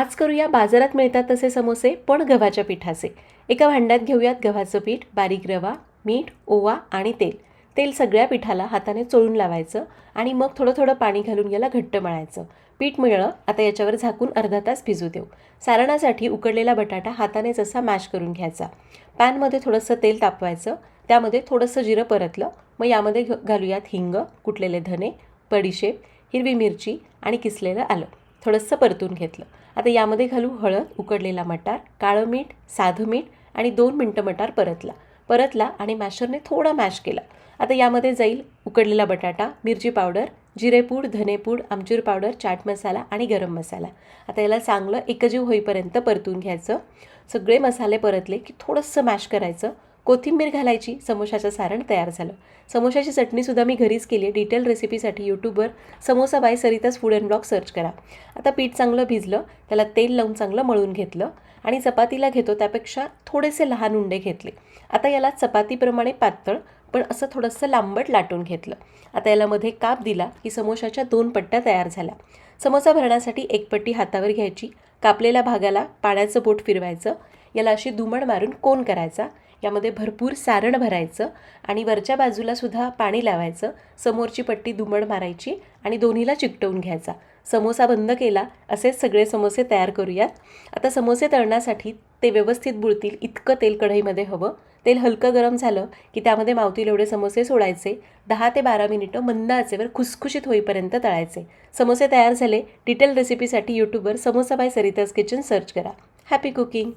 आज करूया बाजारात मिळतात तसे समोसे पण गव्हाच्या पिठाचे. एका भांड्यात घेऊयात गव्हाचं पीठ बारीक रवा मीठ ओवा आणि तेल. तेल सगळ्या पिठाला हाताने चोळून लावायचं आणि मग थोडं थोडं पाणी घालून याला घट्ट मळायचं. पीठ मिळलं आता याच्यावर झाकून अर्धा तास भिजू देऊ. सारणासाठी उकडलेला बटाटा हाताने जसा मॅश करून घ्यायचा. पॅनमध्ये थोडंसं तेल तापवायचं त्यामध्ये थोडंसं जिरं परतलं मग यामध्ये घ- घालूयात हिंग कुटलेले धने बडीशेप हिरवी मिरची आणि किसलेलं आलं. थोडंसं परतून घेतलं. आता यामध्ये घालू हळद उकडलेला मटार काळं मीठ साधं मीठ आणि दोन मिनटं मटार परतला. परतला आणि मॅशरने थोडा मॅश केला. आता यामध्ये जाईल उकडलेला बटाटा मिरची पावडर जिरेपूड धनेपूड आमचूर पावडर चाट मसाला आणि गरम मसाला. आता याला चांगलं एकजीव होईपर्यंत परतून घ्यायचं. सगळे मसाले परतले की थोडंसं मॅश करायचं. कोथिंबीर घालायची समोशाचं सारण तयार झालं. समोशाची चटणीसुद्धा मी घरीच केली आहे. डिटेल रेसिपीसाठी यूट्यूबवर समोसा बाय सरिताच फूड अँड ब्लॉग सर्च करा. आता पीठ चांगलं भिजलं त्याला तेल लावून चांगलं मळून घेतलं आणि चपातीला घेतो त्यापेक्षा थोडेसे लहान उंडे घेतले. आता याला चपातीप्रमाणे पातळ पण असं थोडंसं लांबट लाटून घेतलं. आता याला मध्ये काप दिला की समोशाच्या दोन पट्ट्या तयार झाल्या. समोसा भरण्यासाठी एक पट्टी हातावर घ्यायची. कापलेल्या भागाला पाण्याचं बोट फिरवायचं. याला अशी दुमड मारून कोन करायचा? यामध्ये भरपूर सारण भरायचं आणि वरच्या बाजूला सुद्धा पाणी लावायचं. समोरची पट्टी दुमड मारायची आणि दोन्हीला चिकटवून घ्यायचा. समोसा बंद केला असेच सगळे समोसे तयार करूयात. आता समोसे तळण्यासाठी ते व्यवस्थित बुळतील इतकं तेल कढईमध्ये हवं. तेल हलकं गरम झालं की त्यामध्ये मावतील एवढे समोसे सोडायचे. दहा ते बारा मिनिटं मंद आचेवर खुसखुशीत होईपर्यंत तळायचे. समोसे तयार झाले. डिटेल रेसिपीसाठी यूट्यूबवर samosa by Sarita's kitchen search करा. Happy cooking!